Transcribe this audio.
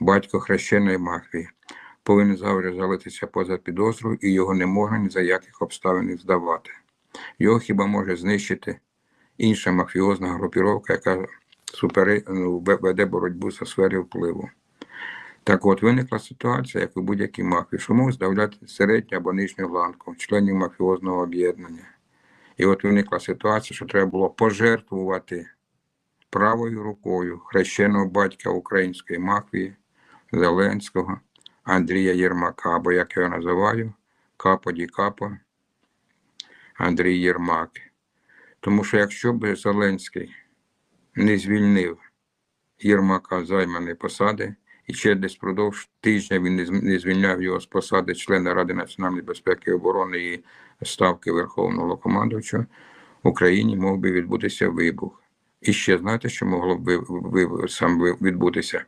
батько хрещеної мафії, повинен завжди залитися поза підозрою і його не можна ні за яких обставин здавати. Його хіба може знищити інша мафіозна групіровка, яка супери, ну, веде боротьбу за сфері впливу. Так от виникла ситуація, як у будь-якій мафії, що можуть здавляти середню або нижню ланку членів мафіозного об'єднання. І от виникла ситуація, що треба було пожертвувати правою рукою хрещеного батька української мафії Зеленського Андрія Єрмака, або як його називаю, Капо ді Капо Андрій Єрмак. Тому що якщо б Зеленський не звільнив Єрмака займаної посади, і ще десь впродовж тижня він не звільняв його з посади члена Ради національної безпеки і оборони і ставки Верховного Головнокомандувача, в Україні мог би відбутися вибух. І ще знаєте, що могло б ви- ви- сам відбутися?